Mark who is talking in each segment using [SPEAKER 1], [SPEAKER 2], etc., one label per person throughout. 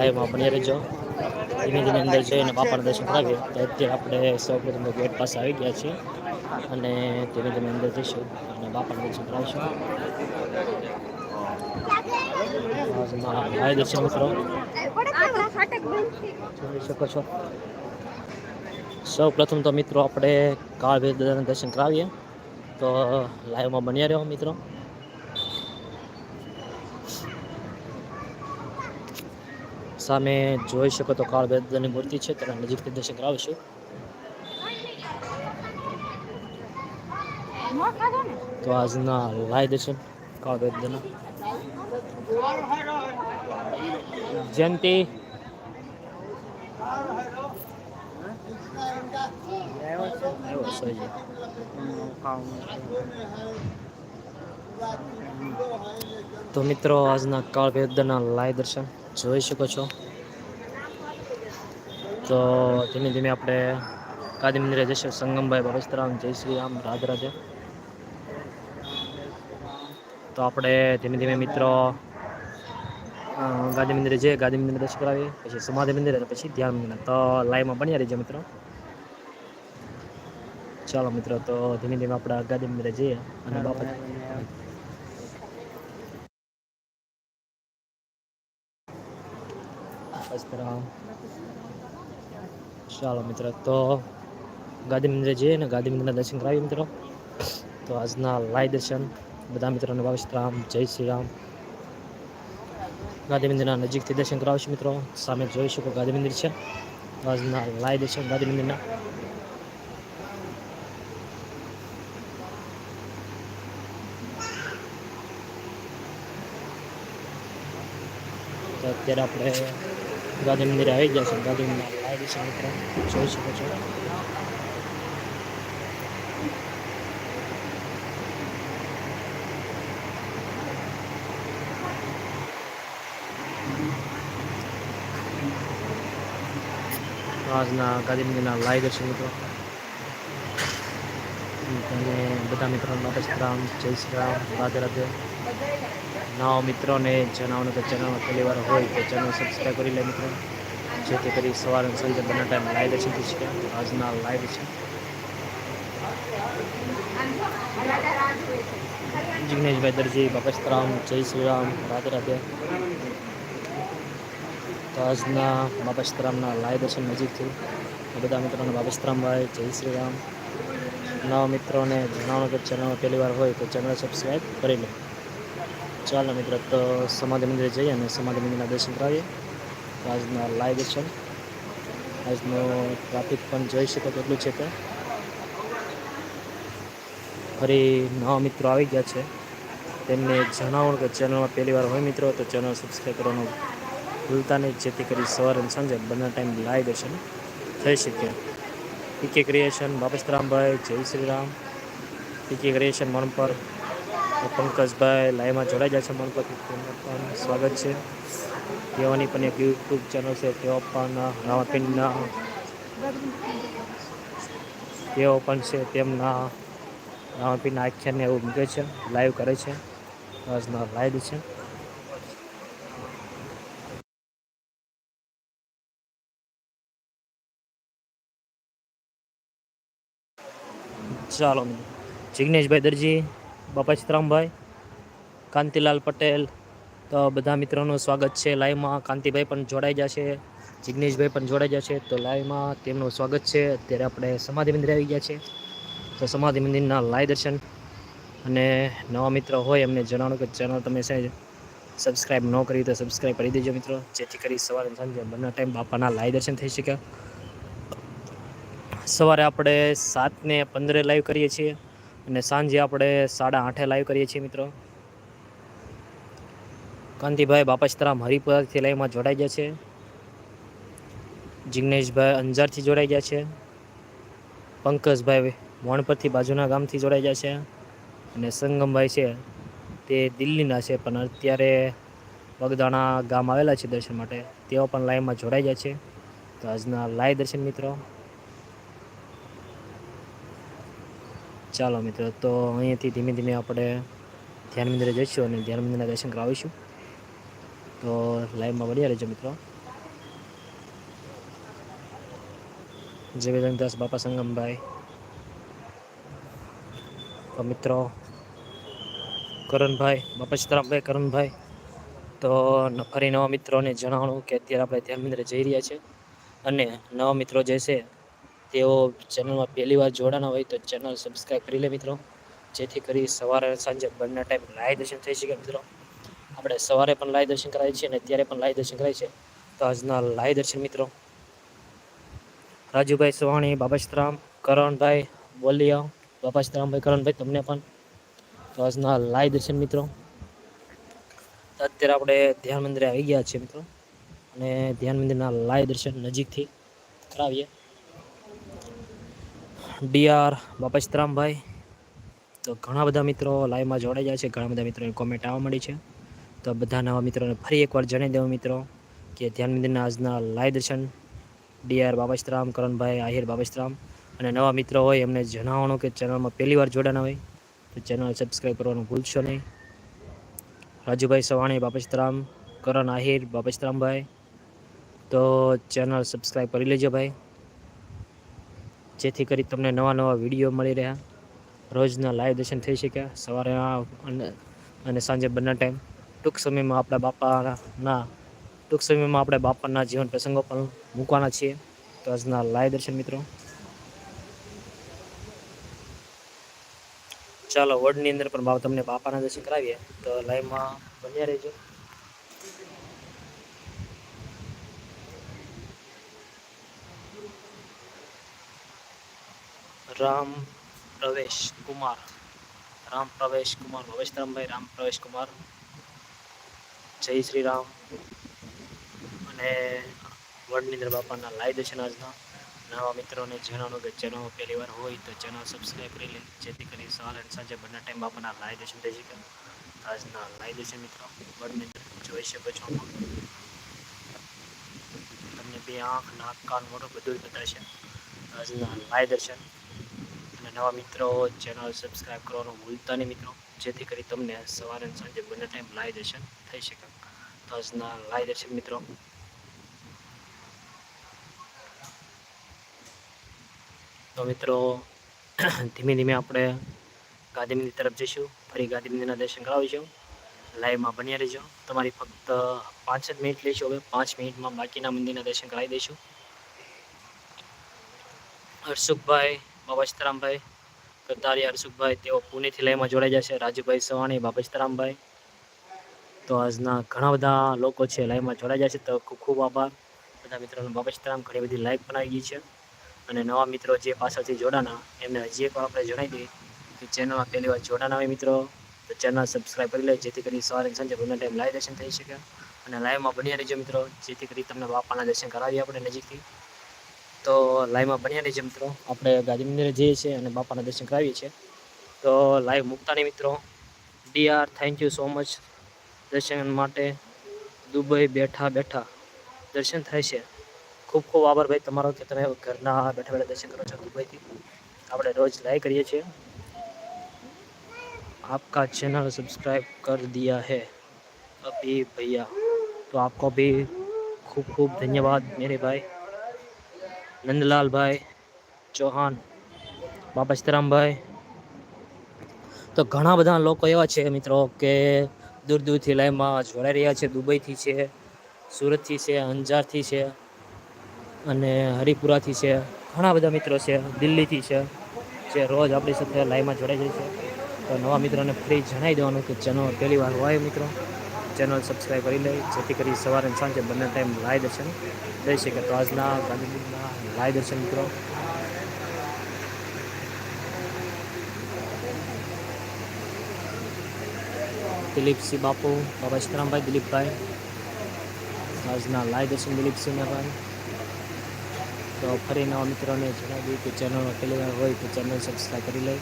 [SPEAKER 1] લાઈવમાં બન્યા રહેજો. ધીમે ધીમે અંદર જઈને બાપાના દર્શન કરાવીએ. તો અત્યારે આપણે સૌપ્રથમ ગેટ પાસે આવી ગયા છીએ અને ધીમે ધીમે અંદર જઈશું અને બાપાના દર્શન કરાવીશું. ભાઈ દર્શન મિત્રો જોઈ શકો છો. સૌ પ્રથમ તો મિત્રો આપણે કાળભેર દાદાના દર્શન કરાવીએ. તો લાઈવમાં બન્યા રહ્યો મિત્રો. સામે જોઈ શકો તો કાળ ભેદાની મૂર્તિ છે, તેના નજીકથી દર્શન કરાવીશું. તો આજના લાય દર્શન કાળ ભેદાના જયંતિ. તો મિત્રો, આજના કાળ ભેદના લાય દર્શન. જોઈ શકો છો. તો ધીમે ધીમે આપણે કાદી મંદિરે જશે. સંગમભાઈ બાબસ્તરામ જય શ્રી રામ, રાધે રાધે. તો આપણે ધીમે ધીમે મિત્રો ગાંધી મંદિરે જઈએ. ગાંધી મંદિર દર્શન કરાવીએ. પછી સમાધિ મંદિરે અને પછી ધ્યાન મંદિર. તો લાઈવમાં બન્યા રહીજો મિત્રો. ચાલો મિત્રો, તો ધીમે ધીમે આપણે ગાંધી મંદિરે જઈએ અને બાપા બાબસ્તરામ ચાલો મિત્રો તો ગાંધી મંદિરે જઈએ ને ગાંધી મંદિરના દર્શન કરાવીએ મિત્રો તો આજના લાઈ દર્શન બધા મિત્રોને બાબસ્તરામ જય શ્રી રામ ગાંધી મંદિરના નજીકથી દર્શન કરાવશું મિત્રો સામે જોઈ શકો ગાંધી મંદિર છે આજના લાઈ દર્શન ગાંધી મંદિરના અત્યારે આપણે ગાંધી મંદિરે આવી ગયા છે. ગાંધી મંદિર લાઈ દર્શન મિત્રો. જોઈ શકો છો. આજના ગાંધી મંદિરના લાઈ દર્શન મિત્રો. અને બધા મિત્રો બાપસ રામ, જય શ્રી રામ, રાધે રાધે. નવા મિત્રોને જણાવવાનું કે ચેનલમાં પહેલી વાર હોય તો ચેનલ સબસ્ક્રાઈબ કરી લે મિત્રો. જેથી કરી સવાર અને સાંજે બંને ટાઈમ લાઈવ દર્શન થઈ શકે આજના લાઈવ છે. જિગ્નેશભાઈ દરજી બાપસ્તરામ જય શ્રી રામ, રાધે રાધે. તો આજના બાપસ્તરામના લાઈવ દર્શન નજીકથી. બધા મિત્રોને બાપસ્તરામભાઈ જય શ્રી રામ. નવા મિત્રોને જણાવવાનું કે ચેનલ પહેલી વાર હોય તો ચેનલ સબસ્ક્રાઈબ કરી લે. ચાલો મિત્રો, તો સમાધિ મંદિરે જઈએ અને સમાધિ મંદિરના દર્શન કરાવીએ. આજના લાઈવ દર્શન આજનો ટ્રાફિક પણ જોઈ શકો કેટલું છે તે ફરી નવા મિત્રો આવી ગયા છે. તેમને જણાવો કે ચેનલમાં પહેલી વાર હોય મિત્રો, તો ચેનલ સબસ્ક્રાઈબ કરવાનું ભૂલતા નહીં, જેથી કરી સવાર અને સાંજે બંને ટાઈમ લાઈવ દર્શન થઈ શકે. પીકે ક્રિએશન બાપસ્તરામભાઈ જય શ્રી રામ. પીકે ક્રિએશન મન પંકજભાઈ લાઈવમાં જોડાઈ જાય છે મનપતિ તેમને પણ સ્વાગત છે. તેઓની પણ એક યુટ્યુબ ચેનલ છે. તેઓ પણ રામાપિંડના તેઓ પણ છે. તેમના રામાપીરના આખ્યાનને એવું મૂકે છે. લાઈવ કરે છે. આજના લાઈવ છે. ચાલો જિગ્નેશભાઈ દરજી બાપા ચિત્રામભાઈ કાંતિલાલ પટેલ, તો બધા મિત્રોનું સ્વાગત છે લાઈવમાં. કાંતિભાઈ પણ જોડાઈ જશે, જિગ્નેશભાઈ પણ જોડાઈ જશે, તો લાઈવમાં તેમનું સ્વાગત છે. અત્યારે આપણે સમાધિ મંદિરે આવી ગયા છે. તો સમાધિ મંદિરના લાઈવ દર્શન અને નવા મિત્રો હોય એમને જણાવો કે ચેનલ તમે છે સબસ્ક્રાઈબ ન કરી તો સબસ્ક્રાઈબ કરી દેજો મિત્રો. જેથી કરી સવારે સાંજે બંને ટાઈમ બાપાના લાઈવ દર્શન થઈ શકે. સવારે આપણે સાતને પંદરે લાઈવ કરીએ છીએ. અને સાંજે આપણે સાડા આઠે લાઈવ કરીએ છીએ મિત્રો. કાંતિભાઈ બાપસ્તરામ હરિપુરાથી લાઈવમાં જોડાઈ ગયા છે. જિગ્નેશભાઈ અંજારથી જોડાઈ ગયા છે. પંકજભાઈ વણપરથી બાજુના ગામથી જોડાઈ ગયા છે. અને સંગમભાઈ છે તે દિલ્હીના છે, પણ અત્યારે વગદાણા ગામ આવેલા છે દર્શન માટે. તેઓ પણ લાઈવમાં જોડાઈ જાય છે. તો આજના લાઈવ દર્શન મિત્રો. ચાલો મિત્રો, તો અહીંયાથી ધીમે ધીમે આપણે ધ્યાન મંદિરે જઈશું અને ધ્યાન મંદિરના દર્શન કરાવીશું. તો લાઈવમાં બન્યા રહેજો મિત્રો. જય વેદનદાસ બાપા સંગમભાઈ. તો મિત્રો, કરણભાઈ, બાપા સીતારામભાઈ, કરણભાઈ. તો ફરી નવા મિત્રોને જણાવણું કે અત્યારે આપણે ધ્યાન મંદિરે જઈ રહ્યા છીએ અને નવા મિત્રો જે છે તેઓ ચેનલમાં પહેલી વાર જોડાના હોય તો ચેનલ સબસ્ક્રાઈબ કરી લે મિત્રો. જેથી કરી સવારે સાંજે બંને ટાઈમ લાય દર્શન થઈ શકે મિત્રો. આપણે સવારે પણ લાય દર્શન કરાવીએ છીએ અને અત્યારે પણ લાય દર્શન કરાય છે. તો આજના લાય દર્શન મિત્રો. રાજુભાઈ સવાણી બાબાશ્રામ, કરણભાઈ, બોલિયા, બાબાશ્રામભાઈ, કરણભાઈ તમને પણ. તો આજના લાઈવ દર્શન મિત્રો. અત્યારે આપણે ધ્યાન મંદિરે આવી ગયા છીએ મિત્રો. અને ધ્યાન મંદિરના લાઈવ દર્શન નજીકથી કરાવીએ. ડીઆર બાપાશ્રામભાઈ તો ઘણા બધા મિત્રો લાઈવમાં જોડાઈ જાય છે. ઘણા બધા મિત્રોની કોમેન્ટ આવવા મળી છે. તો બધા નવા મિત્રોને ફરી એકવાર જણાવી દેવું મિત્રો, કે ધ્યાન મંદિરના આજના લાઈવ દર્શન, ડીઆર બાબાશ્રામ કરણભાઈ, આહિર બાબાશ્રામ અને નવા મિત્રો હોય એમને જણાવવાનું કે ચેનલમાં પહેલી વાર જોડાના હોય, તો ચેનલ સબસ્ક્રાઈબ કરવાનું ભૂલશો નહીં. રાજુભાઈ સવાણી બાપસ્તરામ કરણ, આહિર બાપસ્તરામભાઈ તો ચેનલ સબસ્ક્રાઈબ કરી લેજો ભાઈ. જેથી કરી તમને નવા નવા વીડિયો મળી રહ્યા. રોજના લાઈવ દર્શન થઈ શક્યા સવારે અને સાંજે બંને ટાઈમ ટૂંક સમયમાં આપણા બાપાના, ટૂંક સમયમાં આપણે બાપાના જીવન પ્રસંગો પણ મૂકવાના છીએ. તો આજના લાઈવ દર્શન મિત્રો. ચાલો વર્ડની અંદર પણ તમને બાપાના દર્શન કરાવીએ. તો લાઈવમાં બન્યા રહેજો. રામ પ્રવેશ કુમાર. રામ પ્રવેશ કુમાર, ભવેશરામભાઈ રામ પ્રવેશ કુમાર. જય શ્રી રામ. અને વડનીંદ્ર બાપાના લાઈવ દર્શન આજના. નવા મિત્રોને જણાવો કે ચેનલ પહેલી વાર હોય તો ચેનલ સબસ્ક્રાઈબ કરી લે, જેથી કરી સવાલ અને સાંજે બંને ટાઈમ બાપાના લાઈવ દર્શન થઈ શકે. આજના લાઈવ દર્શન મિત્રો વડનીંદ્ર જોઈ શકો છો તમને બે આંખ, નાક, કાન, મોઢું બધું જ બતાવશે. આજના લાઈવ દર્શન. નવા મિત્રો, ચેનલ સબસ્ક્રાઈબ કરવાનું ભૂલતા નહીં મિત્રો. જેથી કરી તમને સવારે સાંજે બંને ટાઈમ લાઈવ દર્શન થઈ શકે. તો આજના લાઈવ દર્શન મિત્રો. તો મિત્રો, ધીમે ધીમે આપણે ગાંધીમંદિર તરફ જઈશું. ફરી ગાંધીમંદિરના દર્શન કરાવીશું. લાઈવમાં બન્યા રહેજો. તમારી ફક્ત પાંચ જ મિનિટ લઈશું હવે. પાંચ મિનિટમાં બાકીના મંદિરના દર્શન કરાવી દઈશું. હર્ષુખભાઈ બાબા કરતારી હર્ષુખભાઈ તેઓ પુણેથી લાઈવમાં જોડાઈ જશે. રાજુભાઈ સવાણી બાબા તો આજના ઘણા બધા લોકો છે લાઈવમાં જોડાઈ જશે. તો ખૂબ ખૂબ આભાર. બધા મિત્રોને બાબા ઘણી બધી લાઈવ પણ આવી ગઈ છે. અને નવા મિત્રો જે પાછળથી જોડાના, એમને હજી એક આપણે જણાવી દઈએ કે ચેનલમાં પહેલી વાર જોડાના હોય મિત્રો, તો ચેનલ સબસ્ક્રાઈબ કરી લે, જેથી કરી સવારે સાંજે બંને ટાઈમ લાઈવ દર્શન થઈ શકે. અને લાઈવમાં બની રહેજો મિત્રો, જેથી કરી તમને બાપાના દર્શન કરાવીએ આપણે નજીકથી. તો લાઈવમાં બન્યા રહેજો મિત્રો આપણે ગાંધી મંદિરે જઈએ છીએ અને બાપાના દર્શન કરાવીએ છીએ તો લાઈવ મૂકતા નહીં મિત્રો DR thank you so much દર્શન માટે દુબઈ બેઠા બેઠા દર્શન થાય છે ખૂબ ખૂબ આભાર ભાઈ તમારો કે તમે ઘરના બેઠા બેઠા દર્શન કરો છો દુબઈથી આપણે રોજ લાઈક કરીએ છીએ आपका चैनल सब्सक्राइब कर दिया है अभी भैया तो आपको भी खूब खूब धन्यवाद मेरे भाई નંદલાલભાઈ ચૌહાણ બાપા સીતારામભાઈ તો ઘણા બધા લોકો એવા છે મિત્રો કે દૂર દૂરથી લાઈવમાં જોડાઈ રહ્યા છે, દુબઈથી છે, સુરતથી છે, અંજારથી છે અને હરિપુરાથી છે. ઘણા બધા મિત્રો છે, દિલ્હીથી છે, જે રોજ આપણી સાથે લાઈવમાં જોડાઈ જાય છે. તો નવા મિત્રોને ફ્રી જણાવી દેવાનું કે જેનો પહેલી વાર હોય મિત્રો. ચેનલ સબસ્ક્રાઈબ કરી લે. જેથી કરી સવારે સાંજે બંને ટાઈમ લાઈવ દર્શન. લઈ શકે તો આજના ગાંધીજીના લાઈવ દર્શન મિત્રો. દિલીપસિંહ બાપુ, બાબા સીતારામભાઈ દિલીપભાઈ. આજના લાઈવ દર્શન દિલીપસિંહને ભાઈ. તો ફરી નવા મિત્રોને જણાવી કે ચેનલ અકેલી હોય તો ચેનલ સબસ્ક્રાઈબ કરી લે.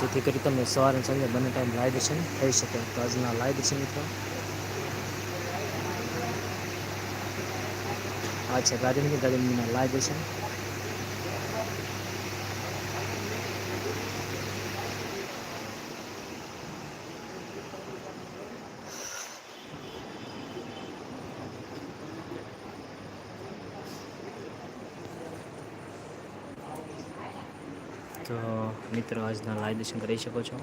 [SPEAKER 1] જેથી કરી તમને સવારે સાંજે બંને ટાઈમ લાઈવ દર્શન થઈ શકે. તો આજના લાઈવ દર્શન મિત્રો. આ છે ગાંધીનગર ગાંધીનગરના લાઈવ દર્શન તો મિત્રો, આજના લાઈવ દર્શન કરી શકો છો.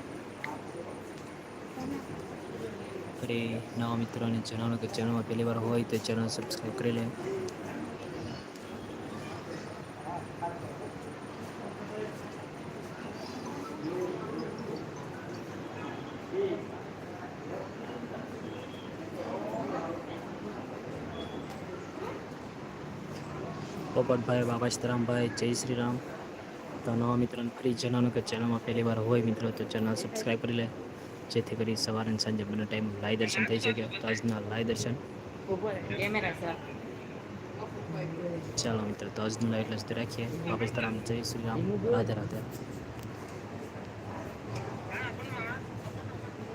[SPEAKER 1] ફરી નવા મિત્રોને જણાવો કે ચેનલમાં પહેલી વાર હોય તો ચેનલ સબસ્ક્રાઈબ કરી લે. પોપટભાઈ બાબા સીતારામભાઈ જય શ્રી રામ. તો નવા મિત્રોને ફરી જણાવવાનું કે ચેનલમાં પહેલી વાર હોય મિત્રો તો ચેનલ સબસ્ક્રાઈબ કરી લે. જેથી કરી સવારે સાંજે બંને ટાઈમ લાઈ દર્શન થઈ શકે. તો આજના લાઈ દર્શન. ચાલો મિત્રો, તો આજનું લાઈ એટલે રાખીએ. વાપસ તરામ જય શ્રી રામ. રાધે રાધે.